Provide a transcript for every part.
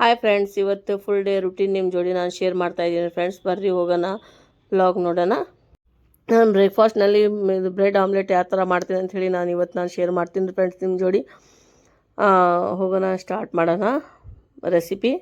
Hi friends ಇವತ್ತು full day routine ನಿಮ್ಮ ಜೋಡಿ ನಾನು ಶೇರ್ ಮಾಡ್ತಾ ಇದ್ದೀನಿ ಫ್ರೆಂಡ್ಸ್ ಬರ್ರಿ ಹೋಗೋಣ ಬ್ಲಾಗ್ ನೋಡೋಣ. ನಾನು ಬ್ರೇಕ್ಫಾಸ್ಟ್ನಲ್ಲಿ ಇದು ಬ್ರೆಡ್ ಆಮ್ಲೆಟ್ ಯಾವ ಥರ ಮಾಡ್ತೀನಿ ಅಂತ ಹೇಳಿ ನಾನು ಇವತ್ತು ನಾನು ಶೇರ್ ಮಾಡ್ತೀನಿ ಫ್ರೆಂಡ್ಸ್ ನಿಮ್ಮ ಜೋಡಿ. ಹೋಗೋಣ ಸ್ಟಾರ್ಟ್ ಮಾಡೋಣ. ರೆಸಿಪಿ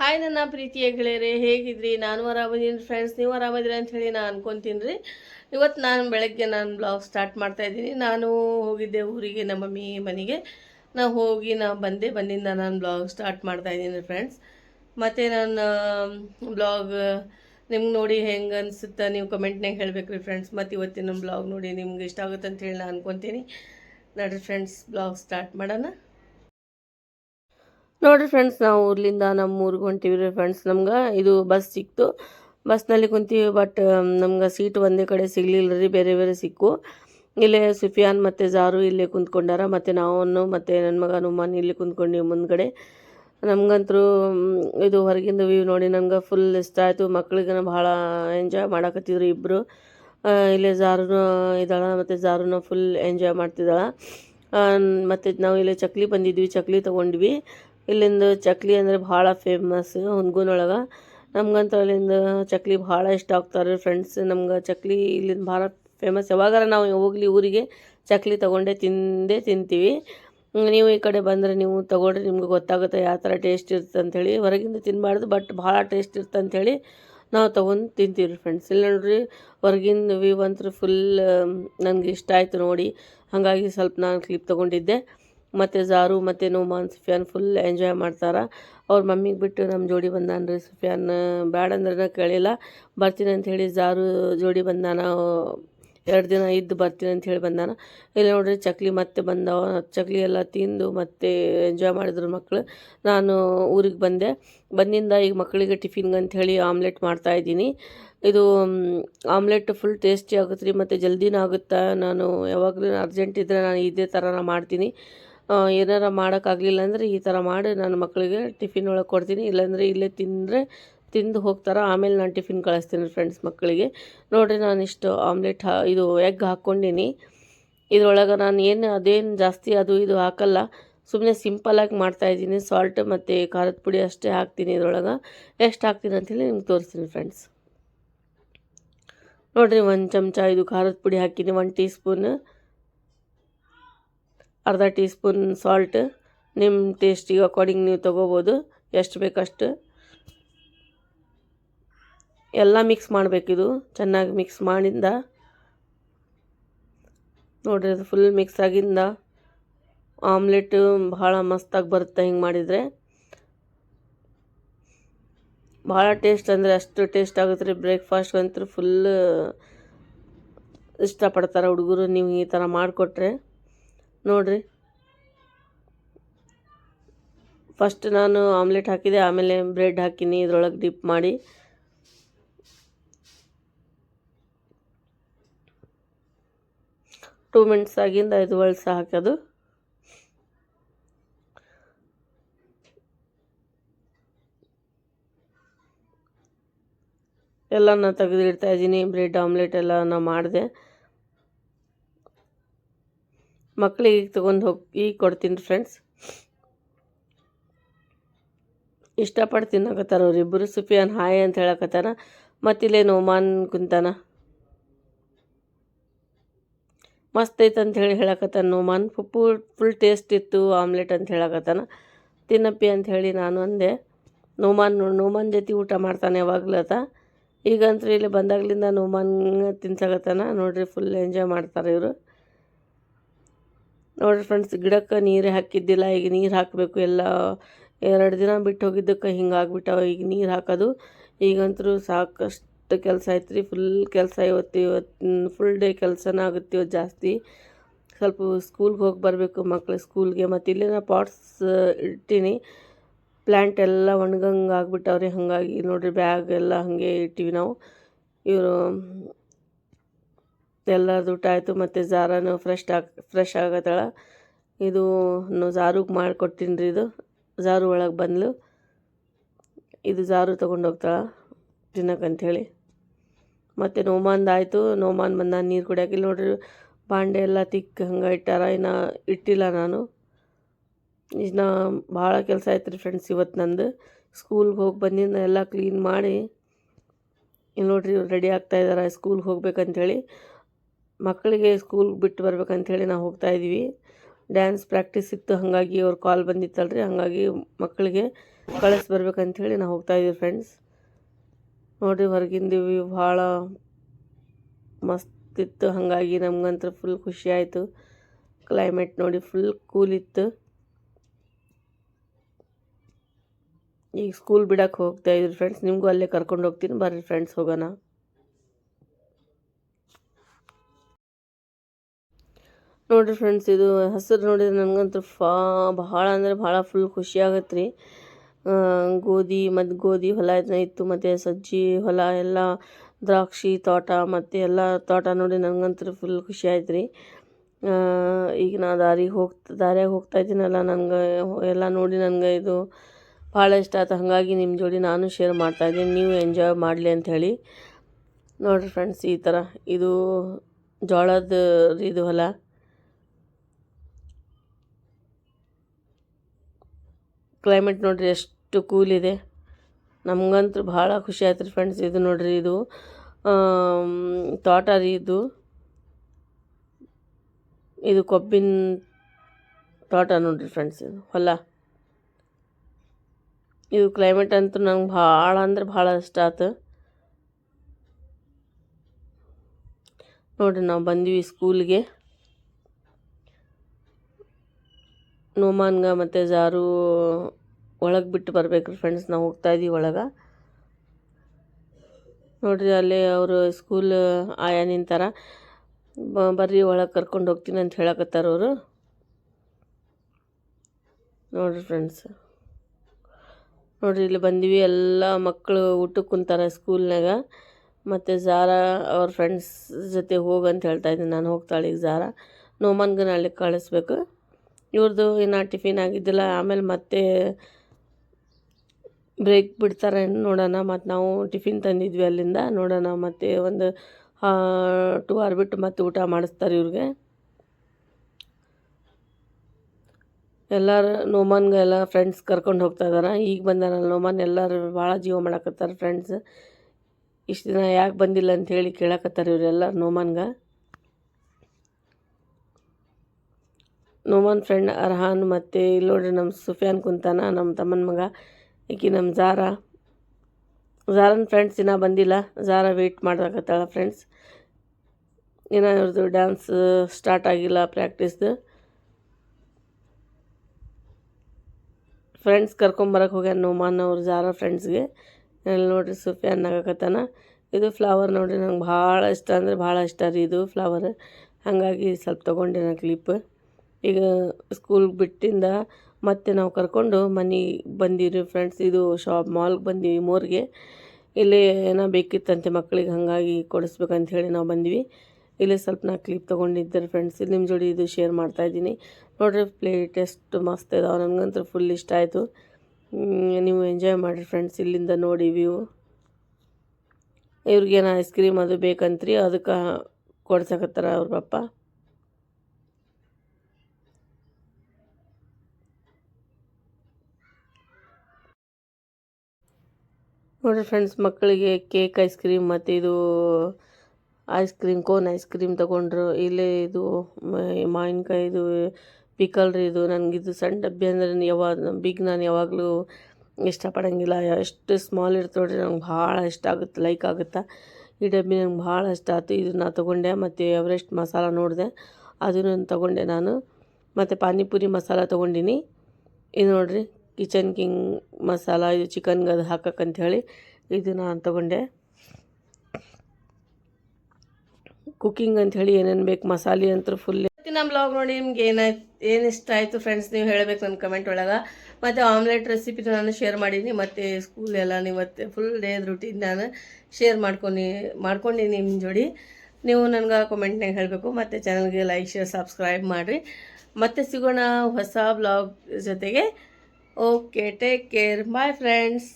ಹಾಯ್ ನನ್ನ ಪ್ರೀತಿಯ ಗೆಳೆಯರೇ, ಹೇಗಿದ್ರಿ? ನಾನು ಆರಾಮದೀನಿ ಫ್ರೆಂಡ್ಸ್ ನೀವು ಆರಾಮದಿರ ಅಂತ ಹೇಳಿ ನಾನು ಅನ್ಕೊತೀನಿ. ರೀ ಇವತ್ತು ನಾನು ಬೆಳಗ್ಗೆ ನಾನು ಬ್ಲಾಗ್ ಸ್ಟಾರ್ಟ್ ಮಾಡ್ತಾ ಇದ್ದೀನಿ. ನಾನು ಹೋಗಿದ್ದೆ ಊರಿಗೆ, ನಮ್ಮ ಮಮ್ಮಿ ಮನೆಗೆ. ನಾವು ಹೋಗಿ, ನಾ ಬಂದೆ, ಬಂದಿಂದ ನಾನು ಬ್ಲಾಗ್ ಸ್ಟಾರ್ಟ್ ಮಾಡ್ತಾ ಇದ್ದೀನಿ ಫ್ರೆಂಡ್ಸ್ ಮತ್ತು ನಾನು ಬ್ಲಾಗ್ ನಿಮ್ಗೆ ನೋಡಿ ಹೆಂಗೆ ಅನಿಸುತ್ತೆ ನೀವು ಕಮೆಂಟ್ನಾಗ ಹೇಳ್ಬೇಕು ರೀ ಫ್ರೆಂಡ್ಸ್ ಮತ್ತು ಇವತ್ತಿನ ಬ್ಲಾಗ್ ನೋಡಿ ನಿಮ್ಗೆ ಇಷ್ಟ ಆಗುತ್ತೆ ಅಂತ ಹೇಳಿ ನಾನು ಅನ್ಕೊತೀನಿ. ನೋಡಿರಿ ಫ್ರೆಂಡ್ಸ್ ಬ್ಲಾಗ್ ಸ್ಟಾರ್ಟ್ ಮಾಡೋಣ. ನೋಡಿರಿ ಫ್ರೆಂಡ್ಸ್ ನಾವು ಊರ್ಲಿಂದ ನಮ್ಮ ಊರಿಗೆ ಹೊಂಟೀವಿ ರೀ ಫ್ರೆಂಡ್ಸ್ ನಮ್ಗೆ ಇದು ಬಸ್ ಸಿಕ್ತು. ಬಸ್ನಲ್ಲಿ ಕುಂತೀವಿ ಬಟ್ ನಮ್ಗೆ ಸೀಟ್ ಒಂದೇ ಕಡೆ ಸಿಗಲಿಲ್ಲ ರೀ, ಬೇರೆ ಬೇರೆ ಸಿಕ್ಕು. ಇಲ್ಲೇ ಸುಫಿಯಾನ್ ಮತ್ತು ಜಾರು ಇಲ್ಲೇ ಕುಂತ್ಕೊಂಡಾರ, ಮತ್ತು ನಾವು ಮತ್ತು ನನ್ನ ಮಗ ನುಮಾನ್ ಇಲ್ಲಿ ಕುಂತ್ಕೊಂಡೀವಿ ಮುಂದ್ಗಡೆ. ನಮ್ಗಂತರೂ ಇದು ಹೊರಗಿಂದ ವ್ಯೂ ನೋಡಿ ನಮ್ಗೆ ಫುಲ್ ಇಷ್ಟ ಆಯಿತು. ಮಕ್ಳಿಗೆ ಭಾಳ ಎಂಜಾಯ್ ಮಾಡಕತ್ತಿದ್ರು ಇಬ್ಬರು ಇಲ್ಲೇ ಜಾರುನು ಇದ್ದಾಳೆ, ಮತ್ತು ಜಾರುನ ಫುಲ್ ಎಂಜಾಯ್ ಮಾಡ್ತಿದ್ದಾಳೆ. ಮತ್ತು ನಾವು ಇಲ್ಲೇ ಚಕ್ಲಿ ಬಂದಿದ್ವಿ, ಚಕ್ಲಿ ತೊಗೊಂಡ್ವಿ. ಇಲ್ಲಿಂದ ಚಕ್ಲಿ ಅಂದರೆ ಭಾಳ ಫೇಮಸ್ ಹುನ್ಗುನೊಳಗೆ. ನಮ್ಗಂತೂ ಅಲ್ಲಿಂದ ಚಕ್ಲಿ ಭಾಳ ಇಷ್ಟ ಆಗ್ತಾರೆ ಫ್ರೆಂಡ್ಸ್ ನಮ್ಗೆ ಚಕ್ಲಿ ಇಲ್ಲಿಂದ ಭಾಳ ಫೇಮಸ್ ಯಾವಾಗಾರ ನಾವು ಹೋಗ್ಲಿ ಊರಿಗೆ, ಚಕ್ಲಿ ತೊಗೊಂಡೇ ತಿಂದೇ ತಿಂತೀವಿ. ನೀವು ಈ ಕಡೆ ಬಂದರೆ ನೀವು ತೊಗೊಂಡ್ರೆ ನಿಮ್ಗೆ ಗೊತ್ತಾಗುತ್ತೆ ಯಾವ ಥರ ಟೇಸ್ಟ್ ಇರುತ್ತೆ ಅಂಥೇಳಿ ಹೊರಗಿಂದ ತಿನ್ನಬಾರ್ದು ಬಟ್ ಭಾಳ ಟೇಸ್ಟ್ ಇರುತ್ತೆ ಅಂಥೇಳಿ ನಾವು ತೊಗೊಂಡು ತಿಂತೀವಿ ಫ್ರೆಂಡ್ಸ್ ಇಲ್ಲಿ ನೋಡ್ರಿ, ಹೊರಗಿಂದ ವ್ಯೂ ಅಂತೂ ಫುಲ್ ನನಗೆ ಇಷ್ಟ ಆಯಿತು ನೋಡಿ. ಹಾಗಾಗಿ ಸ್ವಲ್ಪ ನಾನು ಕ್ಲಿಪ್ ತೊಗೊಂಡಿದ್ದೆ. ಮತ್ತು ಜಾರು, ಮತ್ತು ನೋಮಾನ್ ಸುಫಿಯಾನ್ ಫುಲ್ ಎಂಜಾಯ್ ಮಾಡ್ತಾರೆ. ಅವ್ರ ಮಮ್ಮಿಗೆ ಬಿಟ್ಟು ನಮ್ಮ ಜೋಡಿ ಬಂದಾನ ರೀ ಸುಫಿಯಾನ್. ಬ್ಯಾಡ ಅಂದ್ರೆ ಕೇಳಿಲ್ಲ. ಬರ್ತೀನಿ ಅಂತ ಹೇಳಿ ಜಾರು ಜೋಡಿ ಬಂದಾನ. ಎರಡು ದಿನ ಇದ್ದು ಬರ್ತೀನಿ ಅಂತ ಹೇಳಿ ಬಂದಾನ. ಇಲ್ಲಿ ನೋಡ್ರಿ, ಚಕ್ಲಿ ಮತ್ತೆ ಬಂದವ. ಚಕ್ಲಿ ಎಲ್ಲ ತಿಂದು ಮತ್ತೆ ಎಂಜಾಯ್ ಮಾಡಿದ್ರು ಮಕ್ಕಳು ನಾನು ಊರಿಗೆ ಬಂದೆ. ಬಂದಿಂದ ಈಗ ಮಕ್ಕಳಿಗೆ ಟಿಫಿನ್ಗೆ ಅಂಥೇಳಿ ಆಮ್ಲೆಟ್ ಮಾಡ್ತಾ ಇದ್ದೀನಿ. ಇದು ಆಮ್ಲೆಟ್ ಫುಲ್ ಟೇಸ್ಟಿ ಆಗುತ್ತೆ ರೀ ಮತ್ತು ಜಲ್ದಿನೂ ಆಗುತ್ತಾ? ನಾನು ಯಾವಾಗಲೂ ಅರ್ಜೆಂಟ್ ಇದ್ದರೆ ನಾನು ಇದೇ ಥರ ಮಾಡ್ತೀನಿ. ಏನಾರ ಮಾಡೋಕ್ಕಾಗಲಿಲ್ಲ ಅಂದರೆ ಈ ಥರ ಮಾಡಿ ನಾನು ಮಕ್ಕಳಿಗೆ ಟಿಫಿನ್ ಒಳಗೆ ಕೊಡ್ತೀನಿ. ಇಲ್ಲಾಂದರೆ ಇಲ್ಲೇ ತಿಂದರೆ ತಿಂದು ಹೋಗ್ತಾರೆ. ಆಮೇಲೆ ನಾನು ಟಿಫಿನ್ ಕಳಿಸ್ತೀನಿ ಫ್ರೆಂಡ್ಸ್ ಮಕ್ಕಳಿಗೆ ನೋಡಿರಿ ನಾನು ಇಷ್ಟು ಆಮ್ಲೆಟ್ ಹಾ, ಇದು ಎಗ್ ಹಾಕ್ಕೊಂಡಿನಿ ಇದರೊಳಗೆ ನಾನು ಏನು, ಅದೇನು ಜಾಸ್ತಿ ಅದು ಇದು ಹಾಕಲ್ಲ. ಸುಮ್ಮನೆ ಸಿಂಪಲಾಗಿ ಮಾಡ್ತಾಯಿದ್ದೀನಿ ಸಾಲ್ಟ್ ಮತ್ತು ಖಾರದ ಪುಡಿ ಅಷ್ಟೇ ಹಾಕ್ತೀನಿ ಇದರೊಳಗೆ. ಎಷ್ಟು ಹಾಕ್ತೀನಿ ಅಂತೇಳಿ ನಿಮ್ಗೆ ತೋರಿಸ್ತೀನಿ ಫ್ರೆಂಡ್ಸ್ ನೋಡಿರಿ ಒಂದು ಚಮಚ ಇದು ಖಾರದ ಪುಡಿ ಹಾಕಿನಿ, ಒಂದು ಟೀ ಸ್ಪೂನ್ ಅರ್ಧ ಟೀ ಸ್ಪೂನ್ ಸಾಲ್ಟ್. ನಿಮ್ಮ ಟೇಸ್ಟಿಗೆ ಅಕಾರ್ಡಿಂಗ್ ನೀವು ತೊಗೋಬೋದು. ಎಷ್ಟು ಬೇಕಷ್ಟು. ಎಲ್ಲ ಮಿಕ್ಸ್ ಮಾಡಬೇಕಿದು. ಚೆನ್ನಾಗಿ ಮಿಕ್ಸ್ ಮಾಡಿಂದ. ನೋಡಿರಿ, ಅದು ಫುಲ್ ಮಿಕ್ಸ್ ಆಗಿಂದ. ಆಮ್ಲೆಟ್ ಭಾಳ ಮಸ್ತಾಗಿ ಬರುತ್ತೆ ಹಿಂಗೆ ಮಾಡಿದರೆ. ಭಾಳ ಟೇಸ್ಟ್ ಅಂದರೆ ಅಷ್ಟು ಟೇಸ್ಟ್ ಆಗುತ್ತೆ ರೀ. ಬ್ರೇಕ್ಫಾಸ್ಟ್ ಅಂತೂ ಫುಲ್ ಇಷ್ಟಪಡ್ತಾರೆ ಹುಡುಗರು. ನೀವು ಈ ಥರ ಮಾಡಿಕೊಟ್ರೆ. ನೋಡಿರಿ. ಫಸ್ಟ್ ನಾನು ಆಮ್ಲೆಟ್ ಹಾಕಿದೆ, ಆಮೇಲೆ ಬ್ರೆಡ್ ಹಾಕಿನಿ, ಇದ್ರೊಳಗೆ ಡಿಪ್ ಮಾಡಿ. ಟೂ ಮಿನಿಟ್ಸ್ ಆಗಿಂದ ಐದು ಒಳಸ ಹಾಕೋದು. ಎಲ್ಲ ನಾನು ತೆಗೆದಿಡ್ತಾ ಇದ್ದೀನಿ ಬ್ರೆಡ್ ಆಮ್ಲೆಟ್ ಎಲ್ಲ ನಾನು ಮಾಡಿದೆ. ಮಕ್ಕಳಿಗೆ ತೊಗೊಂಡು ಹೋಗಿ, ಈಗ ಕೊಡ್ತೀನಿ ಫ್ರೆಂಡ್ಸ್ ಇಷ್ಟಪಟ್ಟು ತಿನ್ನಕತ್ತಾರ ಅವರಿಬ್ಬರು ಸುಫಿಯಾನ್ ಹಾಯ್ ಅಂತ ಹೇಳಕತ್ತಾನ. ಮತ್ತಿಲ್ಲೇ ಒಮಾನ್ ಕುಂತಾನ? ಮಸ್ತ್ ಐತೆ ಅಂತ ಹೇಳಿ ಹೇಳಕತ್ತಾನ ನೋಮಾನ್ ಪುಪ್ಪು ಫುಲ್ ಟೇಸ್ಟ್ ಇತ್ತು ಆಮ್ಲೆಟ್ ಅಂತ ಹೇಳಕತ್ತಾನ. ತಿನ್ನಪ್ಪಿ ಅಂತ ಹೇಳಿ ನಾನು ಅಂದೆ. ನೋಮಾನ್ ನೋಮಾನ್ ಜೊತೆ ಊಟ ಮಾಡ್ತಾನೆ ಯಾವಾಗ್ಲತ್ತ ಈಗಂತೂ ಇಲ್ಲಿ ಬಂದಾಗ್ಲಿಂದ ನೋಮಾನ್ ತಿನ್ಸಕತ್ತಾನ. ನೋಡಿರಿ ಫುಲ್ ಎಂಜಾಯ್ ಮಾಡ್ತಾರೆ ಇವರು. ನೋಡಿರಿ ಫ್ರೆಂಡ್ಸ್ ಗಿಡಕ್ಕೆ ನೀರು ಹಾಕಿದ್ದಿಲ್ಲ, ಈಗ ನೀರು ಹಾಕಬೇಕು ಎಲ್ಲ. ಎರಡು ದಿನ ಬಿಟ್ಟು ಹೋಗಿದ್ದಕ್ಕೆ ಹಿಂಗೆ ಆಗ್ಬಿಟ್ಟವ, ಈಗ ನೀರು ಹಾಕೋದು. ಈಗಂತೂ ಸಾಕಷ್ಟು ಕೆಲಸ ಐತೆ ರೀ ಫುಲ್ ಕೆಲಸ ಇವತ್ತು ಇವತ್ತು ಫುಲ್ ಡೇ ಕೆಲಸನ ಆಗುತ್ತೆ ಇವತ್ತು ಜಾಸ್ತಿ. ಸ್ವಲ್ಪ ಸ್ಕೂಲ್ಗೆ ಹೋಗಿ ಬರಬೇಕು ಮಕ್ಕಳು ಸ್ಕೂಲ್ಗೆ ಮತ್ತು ಇಲ್ಲಿನ ಪಾಟ್ಸ್ ಇಟ್ಟೀನಿ. ಪ್ಲ್ಯಾಂಟ್ ಎಲ್ಲ ಒಣಗಂಗೆ ಆಗ್ಬಿಟ್ಟವ್ರಿ, ಹಾಗಾಗಿ ನೋಡಿರಿ ಬ್ಯಾಗ್ ಎಲ್ಲ ಹಾಗೆ ಇಟ್ಟೀವಿ ನಾವು. ಇವರು ಎಲ್ಲರದು ಊಟ ಆಯಿತು, ಮತ್ತು ಜಾರನು ಫ್ರೆಶ್ ಆಗಿ ಫ್ರೆಶ್ ಆಗತ್ತಾಳ. ಇದು ಜಾರಿಗೆ ಮಾಡಿಕೊಡ್ತೀನಿ ರೀ ಇದು. ಜಾರು ಒಳಗೆ ಬಂದ್ಲು. ಇದು ಜಾರು ತೊಗೊಂಡು ಹೋಗ್ತಾಳೆ ತಿನ್ನಕ್ಕಂಥೇಳಿ ಮತ್ತು ನೋಮಾನ್ದು ಆಯಿತು. ನೋಮಾನ್ ಬಂದ ನೀರು ಕುಡಿಯೋಕೆ ಇಲ್ಲಿ ನೋಡ್ರಿ, ಬಾಂಡೆ ಎಲ್ಲ ತಿಕ್ಕ ಹಂಗೆ ಇಟ್ಟಾರ, ಇನ್ನು ಇಟ್ಟಿಲ್ಲ ನಾನು. ಇನ್ನು ಭಾಳ ಕೆಲಸ ಆಯ್ತು ರೀ ಫ್ರೆಂಡ್ಸ್ ಇವತ್ತು ನಂದು ಸ್ಕೂಲ್ಗೆ ಹೋಗಿ ಬಂದಿಂದ ಎಲ್ಲ ಕ್ಲೀನ್ ಮಾಡಿ. ಇಲ್ಲಿ ನೋಡ್ರಿ ರೆಡಿ ಆಗ್ತಾ ಇದ್ದಾರೆ ಸ್ಕೂಲ್ಗೆ ಹೋಗ್ಬೇಕಂತೇಳಿ ಮಕ್ಕಳಿಗೆ ಸ್ಕೂಲ್ಗೆ ಬಿಟ್ಟು ಬರ್ಬೇಕಂತೇಳಿ ನಾವು ಹೋಗ್ತಾ ಇದ್ವಿ ಡ್ಯಾನ್ಸ್ ಪ್ರಾಕ್ಟೀಸ್ ಇತ್ತು, ಹಾಗಾಗಿ ಅವ್ರ ಕಾಲ್ ಬಂದಿತ್ತಲ್ರಿ, ಹಾಗಾಗಿ ಮಕ್ಕಳಿಗೆ ಕಳಿಸ್ ಬರ್ಬೇಕಂತೇಳಿ ನಾವು ಹೋಗ್ತಾ ಇದ್ದೀವಿ ಫ್ರೆಂಡ್ಸ್ ನೋಡಿರಿ ಹೊರಗಿಂದ ಭಾಳ ಮಸ್ತ್ ಇತ್ತು, ಹಾಗಾಗಿ ನಮ್ಗಂತೂ ಫುಲ್ ಖುಷಿ ಆಯಿತು. ಕ್ಲೈಮೇಟ್ ನೋಡಿ ಫುಲ್ ಕೂಲ್ ಇತ್ತು. ಈಗ ಸ್ಕೂಲ್ ಬಿಡಕ್ಕೆ ಹೋಗ್ತಾ ಇದ್ರಿ ಫ್ರೆಂಡ್ಸ್ ನಿಮಗೂ ಅಲ್ಲೇ ಕರ್ಕೊಂಡು ಹೋಗ್ತೀನಿ, ಬರ್ರಿ ಫ್ರೆಂಡ್ಸ್ ಹೋಗೋಣ. ನೋಡಿರಿ ಫ್ರೆಂಡ್ಸ್ ಇದು ಹಸಿರು ನೋಡಿದ್ರೆ ನನಗಂತೂ ಫಾ, ಭಾಳ ಅಂದ್ರೆ ಭಾಳ ಫುಲ್ ಖುಷಿ ಆಗತ್ತೆ ರೀ ಗೋಧಿ, ಮತ್ತು ಗೋಧಿ ಹೊಲ ಇತ್ತು, ಮತ್ತು ಸಜ್ಜಿ ಹೊಲ ಎಲ್ಲ, ದ್ರಾಕ್ಷಿ ತೋಟ, ಮತ್ತು ಎಲ್ಲ ತೋಟ ನೋಡಿ ನನಗಂತೂ ಫುಲ್ ಖುಷಿ ಆಯ್ತು ರೀ ಈಗ ನಾ ದಾರಿಗೆ ಹೋಗ್ತಾ ದಾರಿಯಾಗ ಹೋಗ್ತಾ ಇದ್ದೀನಲ್ಲ ನನಗೆ ಎಲ್ಲ ನೋಡಿ ನನಗೆ ಇದು ಭಾಳ ಇಷ್ಟ ಆಯ್ತು. ಹಾಗಾಗಿ ನಿಮ್ಮ ಜೋಡಿ ನಾನು ಶೇರ್ ಮಾಡ್ತಾಯಿದ್ದೀನಿ ನೀವು ಎಂಜಾಯ್ ಮಾಡಲಿ ಅಂಥೇಳಿ ನೋಡಿರಿ ಫ್ರೆಂಡ್ಸ್ ಈ ಥರ ಇದು ಜೋಳದ ಇದು ಹೊಲ. ಕ್ಲೈಮೇಟ್ ನೋಡಿರಿ ಎಷ್ಟು ಕೂಲ್ ಇದೆ. ನಮಗಂತೂ ಭಾಳ ಖುಷಿ ಆಯ್ತು ರೀ ಫ್ರೆಂಡ್ಸ್ ಇದು ನೋಡಿರಿ ಇದು ತೋಟ ರೀ ಇದು. ಇದು ಕೊಬ್ಬಿನ ತೋಟ ನೋಡಿರಿ ಫ್ರೆಂಡ್ಸ್ ಇದು ಹೊಲ. ಇದು ಕ್ಲೈಮೇಟ್ ಅಂತೂ ನಂಗೆ ಭಾಳ ಅಂದ್ರೆ ಭಾಳ ಇಷ್ಟ ಆಯ್ತು ನೋಡಿರಿ ನಾವು ಬಂದ್ವಿ ಸ್ಕೂಲ್ಗೆ ನೋಮಾನ್ಗ ಮತ್ತು ಜಾರು ಒಳಗೆ ಬಿಟ್ಟು ಬರ್ಬೇಕು ಫ್ರೆಂಡ್ಸ್ ನಾವು ಹೋಗ್ತಾ ಇದ್ದೀವಿ ಒಳಗೆ. ನೋಡಿರಿ ಅಲ್ಲಿ ಅವರು ಸ್ಕೂಲ್ ಆಯಾ ನಿಂತಾರ. ಬರ್ರಿ ಒಳಗೆ ಕರ್ಕೊಂಡು ಹೋಗ್ತೀನಿ ಅಂತ ಹೇಳಕತ್ತಾರ ಅವರು. ನೋಡಿರಿ ಫ್ರೆಂಡ್ಸ್ ನೋಡಿರಿ ಇಲ್ಲಿ ಬಂದೀವಿ. ಎಲ್ಲ ಮಕ್ಕಳು ಊಟಕ್ಕೆ ಕುಂತಾರ ಸ್ಕೂಲ್ನಾಗ ಮತ್ತು ಝಾರಾ ಅವ್ರ ಫ್ರೆಂಡ್ಸ್ ಜೊತೆ ಹೋಗಂತ ಹೇಳ್ತಾ ಇದ್ದೀನಿ. ನಾನು ಹೋಗ್ತಾಳೆ ಈಗ ಝಾರಾ ನೋಮನ್ಗೆ ಅಲ್ಲಿ ಕಳಿಸ್ಬೇಕು. ಇವ್ರದ್ದು ಇನ್ನು ಟಿಫಿನ್ ಆಗಿದ್ದಿಲ್ಲ, ಆಮೇಲೆ ಮತ್ತೆ ಬ್ರೇಕ್ ಬಿಡ್ತಾರೆ ನೋಡೋಣ. ಮತ್ತು ನಾವು ಟಿಫಿನ್ ತಂದಿದ್ವಿ ಅಲ್ಲಿಂದ, ನೋಡೋಣ ಮತ್ತು ಒಂದು ಟು ಅವರ್ ಬಿಟ್ಟು ಮತ್ತೆ ಊಟ ಮಾಡಿಸ್ತಾರೆ ಇವ್ರಿಗೆ. ಎಲ್ಲರೂ, ನೋಮನ್ಗೆ ಎಲ್ಲ ಫ್ರೆಂಡ್ಸ್ ಕರ್ಕೊಂಡು ಹೋಗ್ತಾ ಇದಾರೆ. ಈಗ ಬಂದಾರಲ್ಲ ನೋಮನ್, ಎಲ್ಲರೂ ಭಾಳ ಜೀವ ಮಾಡಕತ್ತಾರೆ ಫ್ರೆಂಡ್ಸ್ ಇಷ್ಟು ದಿನ ಯಾಕೆ ಬಂದಿಲ್ಲ ಅಂತ ಹೇಳಿ ಕೇಳಕತ್ತಾರೆ ಇವರೆಲ್ಲ ನೋಮನ್ಗೆ. ನೋಮನ್ ಫ್ರೆಂಡ್ ಅರ್ಹಾನ್ ಮತ್ತು ಇಲ್ಲಿ ನೋಡ್ರಿ ನಮ್ಮ ಸುಫಿಯಾನ್ ಕುಂತಾನ ನಮ್ಮ ತಮ್ಮನ ಮಗ. ಈಕಿ ನಮ್ಮ ಜಾರ. ಝಾರನ್ ಫ್ರೆಂಡ್ಸ್ ಇನ್ನೂ ಬಂದಿಲ್ಲ. ಜಾರ ವೆಯ್ಟ್ ಮಾಡಕತ್ತಾಳ ಫ್ರೆಂಡ್ಸ್ ಇನ್ನೂ ಇವ್ರದ್ದು ಡ್ಯಾನ್ಸ್ ಸ್ಟಾರ್ಟ್ ಆಗಿಲ್ಲ ಪ್ರ್ಯಾಕ್ಟೀಸ್ದು ಫ್ರೆಂಡ್ಸ್ ಕರ್ಕೊಂಬರಕ್ಕೆ ಹೋಗ್ಯಾನ ನೋಮಾನ್ ಅವ್ರು ಜಾರ ಫ್ರೆಂಡ್ಸ್ಗೆ ಇಲ್ಲಿ ನೋಡಿರಿ ಸುಫಿಯಾನ್ ನಗಕತ್ತಾನ. ಇದು ಫ್ಲವರ್ ನೋಡಿರಿ ನಂಗೆ ಭಾಳ ಇಷ್ಟ ಅಂದರೆ ಭಾಳ ಇಷ್ಟ ರೀ ಇದು ಫ್ಲವರ್ ಹಾಗಾಗಿ ಸ್ವಲ್ಪ ತೊಗೊಂಡೆ ನಾನು ಕ್ಲಿಪ್ ಈಗ ಸ್ಕೂಲ್ ಬಿಟ್ಟಿಂದ ಮತ್ತೆ ನಾವು ಕರ್ಕೊಂಡು ಮನೆಗೆ ಬಂದೀವಿ ಫ್ರೆಂಡ್ಸ್ ಇದು ಶಾಪ್ ಮಾಲ್ಗೆ ಬಂದೀವಿ ಮೋರ್ಗೆ. ಇಲ್ಲಿ ಏನೋ ಬೇಕಿತ್ತಂತೆ ಮಕ್ಕಳಿಗೆ ಹಾಗಾಗಿ ಕೊಡಿಸ್ಬೇಕಂತ ಹೇಳಿ ನಾವು ಬಂದ್ವಿ. ಇಲ್ಲಿ ಸ್ವಲ್ಪ ನಾ ಕ್ಲಿಪ್ ತೊಗೊಂಡಿದ್ದೆ ಫ್ರೆಂಡ್ಸ್ ಇಲ್ಲಿ ನಿಮ್ಮ ಜೋಡಿ ಇದು ಶೇರ್ ಮಾಡ್ತಾ ಇದ್ದೀನಿ. ನೋಡಿರಿ ಪ್ಲೇಟ್ ಎಷ್ಟು ಮಸ್ತ್ ಇದಾವೆ. ನನಗಂತೂ ಫುಲ್ ಇಷ್ಟ ಆಯಿತು. ನೀವು ಎಂಜಾಯ್ ಮಾಡಿರಿ ಫ್ರೆಂಡ್ಸ್ ಇಲ್ಲಿಂದ ನೋಡಿ ವ್ಯೂ ಇವ್ರಿಗೇನು ಐಸ್ ಕ್ರೀಮ್ ಅದು ಬೇಕಂತ್ರಿ, ಅದಕ್ಕೆ ಕೊಡ್ಸಕತ್ತಾರ ಅವ್ರ ಪಪ್ಪ. ನೋಡಿರಿ ಫ್ರೆಂಡ್ಸ್ ಮಕ್ಕಳಿಗೆ ಕೇಕ್ ಐಸ್ ಕ್ರೀಮ್ ಮತ್ತು ಇದು ice cream cone ice cream ತೊಗೊಂಡ್ರು. ಇಲ್ಲೇ ಇದು ಮಾವಿನಕಾಯಿ ಇದು ಪಿಕಲ್ ರೀ ಇದು. ನನಗಿದು ಸಣ್ಣ ಡಬ್ಬಿ ಅಂದರೆ ಯಾವಾಗ ಬಿಗ್ ನಾನು ಯಾವಾಗಲೂ ಇಷ್ಟಪಡೋಂಗಿಲ್ಲ. ಎಷ್ಟು ಸ್ಮಾಲ್ ಇರ್ತದೆ ನೋಡ್ರಿ ನಂಗೆ ಭಾಳ ಇಷ್ಟ ಆಗುತ್ತೆ ಲೈಕ್ ಆಗುತ್ತೆ. ಈ ಡಬ್ಬಿ ನಂಗೆ ಭಾಳ ಇಷ್ಟ ಆಯ್ತು ನಾ ತೊಗೊಂಡೆ, ಮತ್ತು ಎವರೆಸ್ಟ್ ಮಸಾಲ ನೋಡಿದೆ. ಅದನ್ನು ತೊಗೊಂಡೆ ನಾನು. ಮತ್ತು ಪಾನಿಪುರಿ ಮಸಾಲ ತೊಗೊಂಡಿನಿ. ಇದು ನೋಡಿರಿ ಕಿಚನ್ ಕಿಂಗ್ ಮಸಾಲ, ಇದು ಚಿಕನ್ಗೆ ಅದು ಹಾಕಕ್ಕಂತ ಹೇಳಿ ಇದು ನಾನು ತೊಗೊಂಡೆ. ಕುಕ್ಕಿಂಗ್ ಅಂತ ಹೇಳಿ ಏನೇನು ಬೇಕು, ಮಸಾಲೆ ಅಂತೂ ಫುಲ್ ನಮ್ಮ ಬ್ಲಾಗ್ ನೋಡಿ ನಿಮ್ಗೆ ಏನಾಯ್ತು ಏನು ಇಷ್ಟ ಆಯಿತು ಫ್ರೆಂಡ್ಸ್ ನೀವು ಹೇಳಬೇಕು ನನ್ನ ಕಮೆಂಟ್ ಒಳಗೆ. ಮತ್ತು ಆಮ್ಲೆಟ್ ರೆಸಿಪಿ ನಾನು ಶೇರ್ ಮಾಡೀನಿ, ಮತ್ತು ಸ್ಕೂಲ್ ಎಲ್ಲ ಇವತ್ತು ಫುಲ್ ಡೇ ರುಟೀನ್ ನಾನು ಶೇರ್ ಮಾಡ್ಕೊಂಡು ಮಾಡ್ಕೊಂಡೀನಿ ನಿಮ್ಮ ಜೋಡಿ. ನೀವು ನನಗೆ ಕಮೆಂಟ್ನಾಗ ಹೇಳಬೇಕು, ಮತ್ತು ಚಾನಲ್ಗೆ ಲೈಕ್ ಶೇರ್ ಸಬ್ಸ್ಕ್ರೈಬ್ ಮಾಡಿರಿ. ಮತ್ತೆ ಸಿಗೋಣ ಹೊಸ ಬ್ಲಾಗ್ ಜೊತೆಗೆ. okay take care bye friends